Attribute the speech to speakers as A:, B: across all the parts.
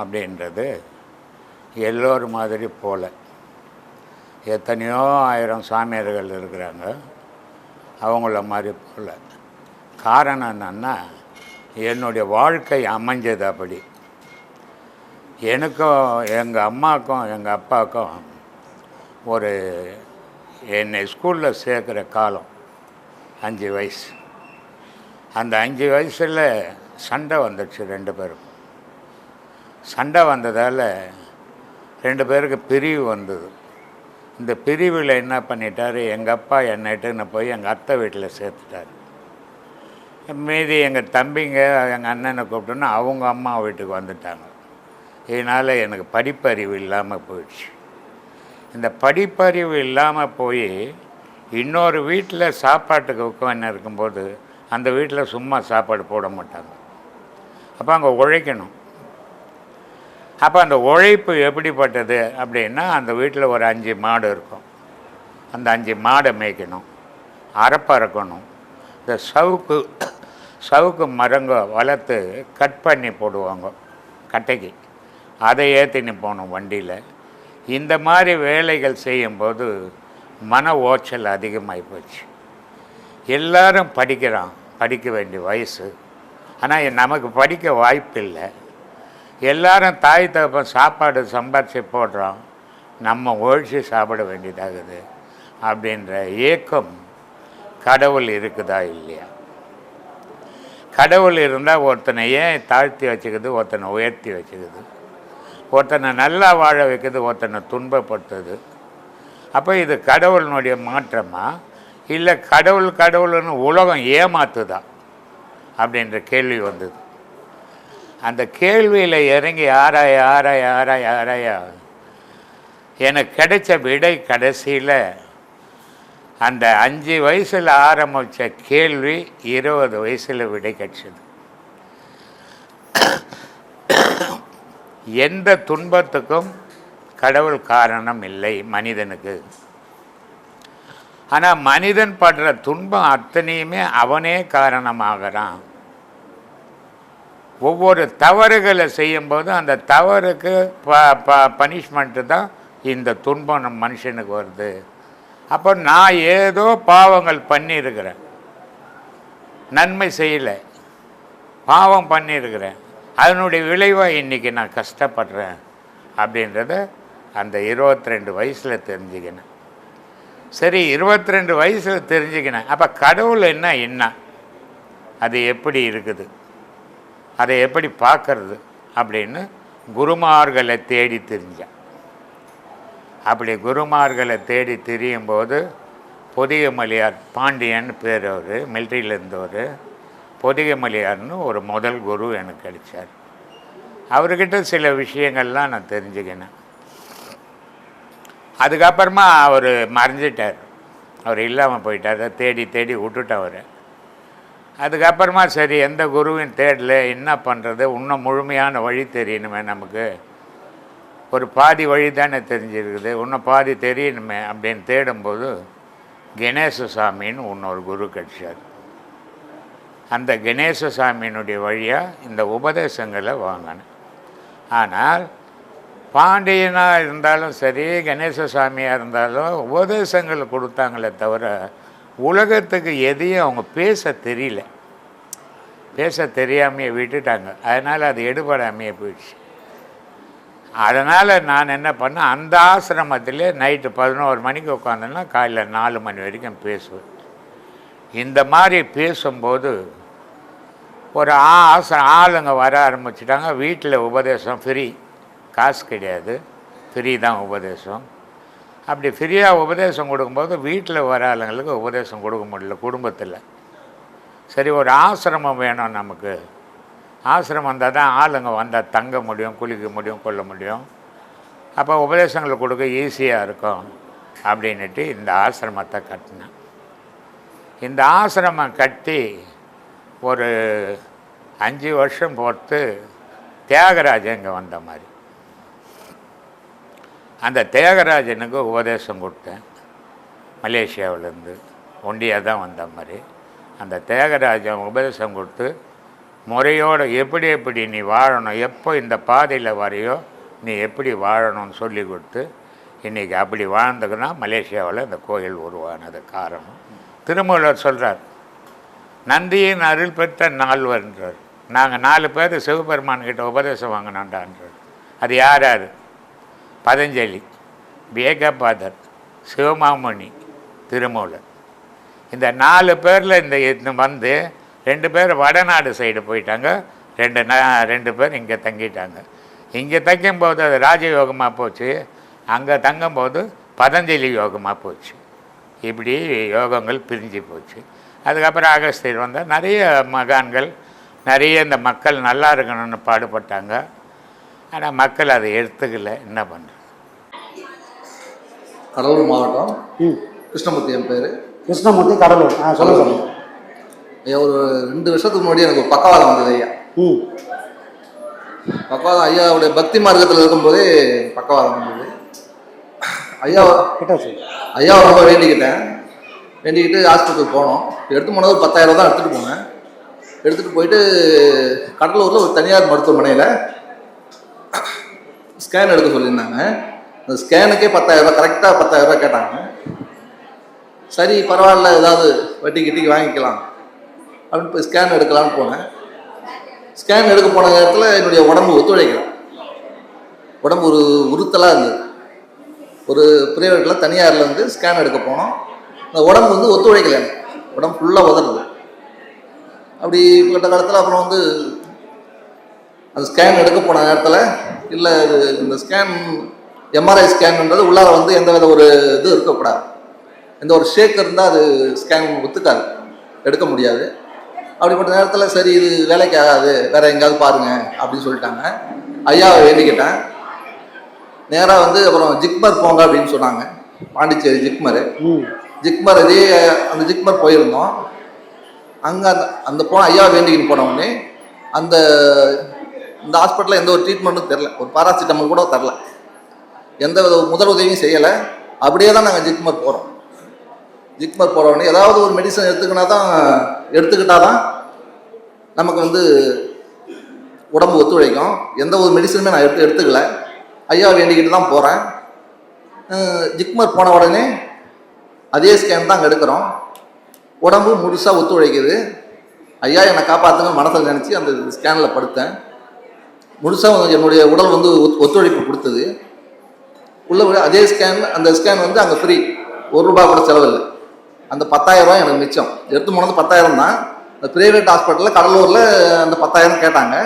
A: அப்படின்றது எல்லோர் மாதிரி போல. எத்தனையோ ஆயிரம் சாமியார்கள் இருக்கிறாங்க அவங்கள மாதிரி போல. காரணம் என்னன்னா என்னுடைய வாழ்க்கை அமைஞ்சது அப்படி. எனக்கும் எங்கள் அம்மாக்கும் எங்கள் அப்பாவுக்கும் ஒரு என்னை ஸ்கூலில் சேர்க்குற காலம் அஞ்சு வயசு. அந்த அஞ்சு வயசில் சண்டை வந்துடுச்சு ரெண்டு பேரும் சண்டை வந்ததால் ரெண்டு பேருக்கு பிரிவு வந்தது. இந்த பிரிவில் என்ன பண்ணிட்டார்? எங்கள் அப்பா என்னட்டுன்னு போய் எங்கள் அத்தை வீட்டில் சேர்த்துட்டாரு. மீதி எங்கள் தம்பிங்க எங்கள் அண்ணனை கூப்பிட்டோன்னா அவங்க அம்மா வீட்டுக்கு வந்துட்டாங்க. இதனால் எனக்கு படிப்பறிவு இல்லாமல் போயிடுச்சு. இந்த படிப்பறிவு இல்லாமல் போய் இன்னொரு வீட்டில் சாப்பாட்டுக்கு உட்காந்து இருக்கும்போது அந்த வீட்டில் சும்மா சாப்பாடு போட மாட்டாங்க. அப்போ அங்கே உழைக்கணும். அப்போ அந்த உழைப்பு எப்படிப்பட்டது அப்படின்னா அந்த வீட்டில் ஒரு அஞ்சு மாடு இருக்கும். அந்த அஞ்சு மாடை மேய்க்கணும். அறப்பறக்கணும் இந்த சவுக்கு சவுக்கு மரங்க வளர்த்து கட் பண்ணி போடுவாங்க கட்டைக்கு. அதை ஏற்றின்னு போகணும் வண்டியில். இந்த மாதிரி வேலைகள் செய்யும்போது மன ஓச்சல் அதிகமாகி போச்சு. எல்லாரும் படிக்கிறான் படிக்க வேண்டிய வயசு. ஆனால் நமக்கு படிக்க வாய்ப்பு இல்லை எல்லாரும் தாய் தகப்பன் சாப்பாடு சம்பாரித்து போடுறோம். நம்ம ஒழிச்சு சாப்பிட வேண்டியதாகுது அப்படின்ற ஏக்கம் கடவுள் இருக்குதா இல்லையா? கடவுள் இருந்தால் ஒருத்தனை ஏன் தாழ்த்தி வச்சுக்குது ஒருத்தனை உயர்த்தி வச்சுக்குது? ஒருத்தனை நல்லா வாழ வைக்குது ஒருத்தனை துன்பப்படுத்துது. அப்போ இது கடவுளினுடைய மாற்றமா? இல்லை கடவுள் கடவுள்னு உலகம் ஏமாத்துதா? அப்படின்ற கேள்வி வந்தது. அந்த கேள்வியில் இறங்கி ஆராய ஆராய ஆராய ஆராய. எனக்கு கிடைச்ச விடை கடைசியில் அந்த அஞ்சு வயசில் ஆரம்பித்த கேள்வி இருபது வயசில் விடை கிடச்சிது. எந்த துன்பத்துக்கும் கடவுள் காரணம் இல்லை மனிதனுக்கு. ஆனால் மனிதன் படுற துன்பம் அத்தனையுமே அவனே காரணமாகிறான். ஒவ்வொரு தவறுகளை செய்யும்போது அந்த தவறுக்கு ப ப பனிஷ்மெண்ட்டு தான் இந்த துன்பம் நம் மனுஷனுக்கு வருது. அப்போ நான் ஏதோ பாவங்கள் பண்ணியிருக்கிறேன். நன்மை செய்யலை. பாவம் பண்ணியிருக்கிறேன். அதனுடைய விளைவாக இன்றைக்கி நான் கஷ்டப்படுறேன் அப்படின்றத அந்த இருபத்தி ரெண்டு வயசில் தெரிஞ்சுக்கினேன். சரி இருபத்தி ரெண்டு வயசில் தெரிஞ்சுக்கினேன். அப்போ கடவுள் என்ன என்ன? அது எப்படி இருக்குது? அதை எப்படி பார்க்கறது அப்படின்னு குருமார்களை தேடி தெரிஞ்சேன் அப்படி குருமார்களை தேடி திரியும் போது பொதிகமலியார் பாண்டியன் பேர் அவர் மிலிட்ரியில் இருந்தவர். பொதிகமலியார்னு ஒரு முதல் குரு எனக்கு கிடைச்சார். அவர்கிட்ட சில விஷயங்கள்லாம் நான் தெரிஞ்சுக்கினேன். அதுக்கப்புறமா அவர் மறைஞ்சிட்டார். அவர் இல்லாமல் போயிட்டார். தேடி தேடி விட்டுட்டேன் அவரை. அதுக்கப்புறமா சரி எந்த குருவின் தேடல என்ன பண்ணுறது இன்னும் முழுமையான வழி தெரியணுமே நமக்கு. ஒரு பாதி வழி தானே தெரிஞ்சிருக்குது. இன்னும் பாதி தெரியணுமே அப்படின்னு தேடும்போது கணேசசாமின்னு இன்னொரு குரு கிடைச்சார். அந்த கணேசசாமியினுடைய வழியாக இந்த உபதேசங்களை வாங்கினேன். ஆனால் பாண்டியனாக இருந்தாலும் சரி கணேசசாமியாக இருந்தாலும் உபதேசங்கள் கொடுத்தாங்களே தவிர உலகத்துக்கு எதையும் அவங்க பேச தெரியல. பேச தெரியாமையே விட்டுட்டாங்க. அதனால் அது எடுபடாமையே போயிடுச்சு. அதனால் நான் என்ன பண்ணேன் அந்த ஆசிரமத்தில் நைட்டு பதினோரு மணிக்கு உட்காந்தேன்னா காலையில் நாலு மணி வரைக்கும் பேசுவேன். இந்த மாதிரி பேசும்போது ஒரு ஆச ஆளுங்க வர ஆரம்பிச்சிட்டாங்க. வீட்டில் உபதேசம் ஃப்ரீ. காசு கிடையாது. ஃப்ரீ தான் உபதேசம். அப்படி ஃப்ரீயாக உபதேசம் கொடுக்கும்போது வீட்டில் வர ஆளுங்களுக்கு உபதேசம் கொடுக்க முடியல குடும்பத்தில். சரி ஒரு ஆசிரமம் வேணும் நமக்கு. ஆசிரமம் வந்தால் தான் ஆளுங்க வந்தால் தங்க முடியும் குளிக்க முடியும் கொள்ள முடியும். அப்போ உபதேசங்களை கொடுக்க ஈஸியாக இருக்கும் அப்படின்னுட்டு இந்த ஆசிரமத்தை கட்டினேன். இந்த ஆசிரமம் கட்டி ஒரு அஞ்சு வருஷம் பொறுத்து தியாகராஜன் இங்கே வந்த மாதிரி. அந்த தியாகராஜனுக்கு உபதேசம் கொடுத்தேன். மலேசியாவிலேருந்து. ஒண்டியாக தான் வந்த மாதிரி. அந்த தியாகராஜன் உபதேசம் கொடுத்து முறையோடு எப்படி எப்படி நீ வாழணும் எப்போ இந்த பாதையில் வரையோ நீ எப்படி வாழணும்னு சொல்லி கொடுத்து இன்றைக்கி அப்படி வாழ்ந்துக்குன்னா மலேசியாவில் இந்த கோயில் உருவானது காரணம். திருமூலர் சொல்கிறார் நந்தியின் அருள் பெற்ற நால்வர்ன்றார் நாங்கள் நாலு பேர் சிவபெருமான்கிட்ட உபதேசம் வாங்கினோண்டான்றார் அது யார் யார்? பதஞ்சலி விவேகபாதர் சிவமாமணி திருமூலர். இந்த நாலு பேரில் இந்த வந்து ரெண்டு பேர் வடநாடு சைடு போயிட்டாங்க. ரெண்டு நா ரெண்டு பேர் இங்கே தங்கிட்டாங்க. இங்கே தங்கும்போது அது ராஜயோகமாக போச்சு. அங்கே தங்கும்போது பதஞ்சலி யோகமாக போச்சு. இப்படி யோகங்கள் பிரிஞ்சு போச்சு. அதுக்கப்புறம் அகஸ்தியர் வந்தால் நிறைய மகான்கள் நிறைய இந்த மக்கள் நல்லா இருக்கணும்னு பாடுபட்டாங்க. ஆனால் மக்கள் அதை எடுத்துக்கல. என்ன பண்ணுறது
B: கடலூர் மாவட்டம்
C: ம்.
B: கிருஷ்ணமூர்த்தி என் பேர்.
C: கிருஷ்ணமூர்த்தி கடலூர். ஆ சொல்லுங்க சொல்லுங்க.
B: ஐயா ஒரு ரெண்டு வருஷத்துக்கு முன்னாடி எனக்கு ஒரு பக்கவாதம் வந்தது ஐயா.
C: ம்.
B: பக்கவாதம் ஐயாவுடைய பக்தி மார்க்கத்தில் இருக்கும்போதே பக்கவாதம் வந்தது. ஐயா ஐயாவை ரொம்ப வேண்டிக்கிட்டேன். வேண்டிக்கிட்டு ஹாஸ்பிட்டல் போனோம். எடுத்து போனது ஒரு பத்தாயிரம் தான் எடுத்துகிட்டு போனேன். எடுத்துகிட்டு போயிட்டு கடலூரில் ஒரு தனியார் மருத்துவமனையில் ஸ்கேன் எடுக்க சொல்லியிருந்தாங்க. அந்த ஸ்கேனுக்கே பத்தாயிரரூபா கரெக்டாக பத்தாயிரரூபா கேட்டாங்க. சரி பரவாயில்ல ஏதாவது வட்டி கிட்டிக்கு வாங்கிக்கலாம். அப்படின்னு போய் ஸ்கேன் எடுக்கலான்னு போனேன். ஸ்கேன் எடுக்க போன நேரத்தில் என்னுடைய உடம்பு ஒத்துழைக்கல. உடம்பு ஒரு உறுத்தலாக இருந்தது. ஒரு ப்ரைவேட்டில் தனியாரில் வந்து ஸ்கேன் எடுக்க போனோம். அந்த உடம்பு வந்து ஒத்துழைக்கல உடம்பு ஃபுல்லாக உதறது. அப்படி கட்ட காலத்தில் அப்புறம் வந்து அந்த ஸ்கேன் எடுக்க போன நேரத்தில் இல்லை இந்த ஸ்கேன் எம்ஆர்ஐ ஸ்கேன்ன்றது உள்ளார வந்து எந்த வித ஒரு இது இருக்கக்கூடாது. எந்த ஒரு ஷேக் இருந்தால் அது ஸ்கேன் ஒத்துக்காது. எடுக்க முடியாது. அப்படிப்பட்ட நேரத்தில் சரி இது வேலைக்கு ஆகாது வேற எங்கேயாவது பாருங்க அப்படின்னு சொல்லிட்டாங்க. ஐயாவை வேண்டிக்கிட்டேன். நேராக வந்து அப்புறம் ஜிக்மர் போங்க அப்படின்னு சொன்னாங்க. பாண்டிச்சேரி ஜிக்மர்.
C: ம்.
B: ஜிக்மர் இதே அந்த ஜிக்மர் போயிருந்தோம். அங்கே அந்த அந்த போன ஐயா வேண்டிக்கின்னு போன உடனே அந்த இந்த ஹாஸ்பிட்டலில் எந்த ஒரு ட்ரீட்மெண்ட்டும் தெரில ஒரு பாராசிட்டமல் கூட தரல. எந்த வித முதல் உதவியும் செய்யலை. அப்படியே தான் நாங்கள் ஜிக்மர் போகிறோம் ஜிக்மர் போகிற ஏதாவது ஒரு மெடிசன் எடுத்துக்கினா தான் எடுத்துக்கிட்டால் தான் நமக்கு வந்து உடம்பு ஒத்துழைக்கும். எந்த ஒரு மெடிசனுமே நான் எடுத்து எடுத்துக்கல. ஐயா வேண்டிக்கிட்டு தான் போகிறேன் ஜிக்மர் போன உடனே அதே ஸ்கேன் தான் அங்கே எடுக்கிறோம். உடம்பு முழுசாக ஒத்துழைக்குது. ஐயா என்னை காப்பாற்றுங்க மனசில் நினச்சி அந்த ஸ்கேனில் படுத்தேன். முழுசாக என்னுடைய உடல் வந்து ஒத்துழைப்பு கொடுத்தது. உள்ள அதே ஸ்கேன் அந்த ஸ்கேன் வந்து அங்கே ஃப்ரீ ஒரு ரூபா கூட செலவில்லை. அந்த பத்தாயிரம் எனக்கு மிச்சம். எடுத்து போனது பத்தாயிரம் தான். அந்த ப்ரைவேட் ஹாஸ்பிட்டலில் கடலூரில் அந்த பத்தாயிரம் கேட்டாங்க.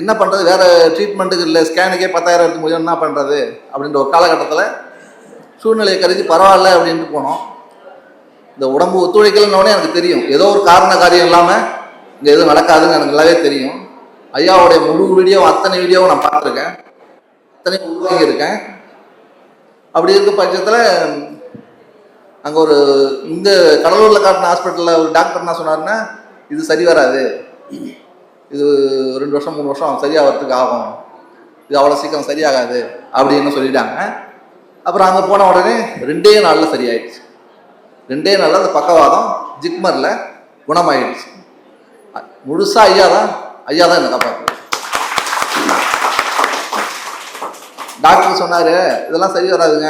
B: என்ன பண்ணுறது வேறு ட்ரீட்மெண்ட்டுக்கு இல்லை. ஸ்கேனுக்கே பத்தாயிரம் எடுத்து முடியும் என்ன பண்ணுறது அப்படின்ற ஒரு காலகட்டத்தில் சூழ்நிலையை கருதி பரவாயில்ல அப்படின்ட்டு போனோம். இந்த உடம்பு ஒத்துழைக்கலன்னொடனே எனக்கு தெரியும். ஏதோ ஒரு காரண காரியம் இல்லாமல் இங்கே எதுவும் நடக்காதுன்னு எனக்கு நல்லாவே தெரியும். ஐயாவுடைய முழு வீடியோ அத்தனை வீடியோவும் நான் பார்த்துருக்கேன். அத்தனை உருவாகியிருக்கேன் அப்படி இருக்க பட்சத்தில் அங்கே ஒரு இந்த கடலூரில் காட்டின ஹாஸ்பிட்டலில் ஒரு டாக்டர் என்ன சொன்னாருன்னா இது சரி வராது. இது ரெண்டு வருஷம் மூணு வருஷம் சரியாகிறதுக்கு ஆகும். இது அவ்வளோ சீக்கிரம் சரியாகாது அப்படின்னு சொல்லிட்டாங்க. அப்புறம் அங்கே போன உடனே ரெண்டே நாளில் சரியாயிடுச்சு. ரெண்டே நாளில் அந்த பக்கவாதம் ஜிக்மரில் குணமாயிடுச்சு. முழுசாக ஐயா தான் ஐயா தான் என்னை காப்பாற்று டாக்டர் சொன்னார் இதெல்லாம் சரி வராதுங்க.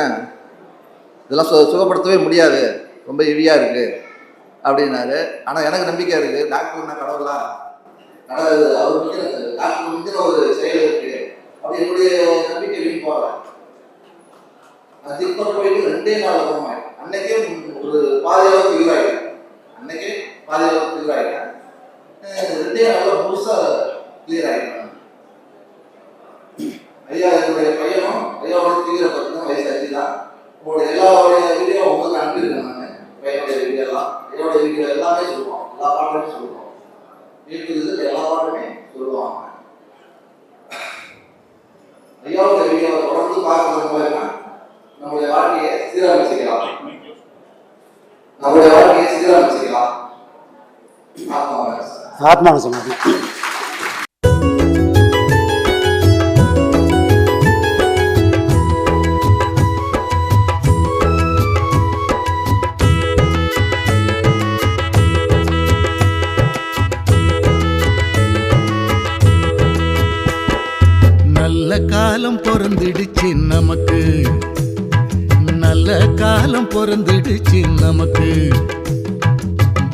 B: இதெல்லாம் சு சுகப்படுத்தவே முடியாது. ரொம்ப ஹெவியாக இருக்குது அப்படின்னாரு. ஆனால் எனக்கு நம்பிக்கை இருக்குது டாக்டர் என்ன கடவுளா? கடவுள் அவர் மிஞ்சின டாக்டர் மிஞ்சின ஒரு செயல் இருக்குது அப்படி என்னுடைய நம்பிக்கை வீண் போகல நான் திருப்பூர் போயிட்டு ரெண்டே நாள் குணமாய் அன்னைக்கே ஒரு பாதையளவு அளவுக்கு உயிராயிட்டேன் அன்னைக்கே பாதி உயிராயிட்டேன் ரெண்டே நாளில் புதுசாக கிளியர் ஆகிட்டாங்க ஐயா என்னுடைய பையனும் ஐயாவோட தீவிர பத்திரம் வயசாச்சு தான் உங்களுடைய எல்லா எல்லாருடைய வீடியோ உங்களுக்கு அனுப்பியிருக்கேன் நான் பையனுடைய எல்லாம் ஐயாவோட வீடியோ எல்லாமே சொல்லுவோம் எல்லா பாட்டுமே சொல்லுவோம் வீட்டுக்கு எல்லா பாட்டுமே
C: சொல்லுவாங்க
B: ஐயாவோட வீடியோவை தொடர்ந்து பார்க்கறது மூலமா நம்முடைய வாழ்க்கையை சீரமைச்சுக்கலாம் நம்முடைய வாழ்க்கையை சீரமைச்சுக்கலாம் ஆமா சார்
C: ஆத்மாவை சமாதி
D: நல்ல காலம் பிறந்துடுச்சு நமக்கு. நல்ல காலம் பிறந்துடுச்சு நமக்கு.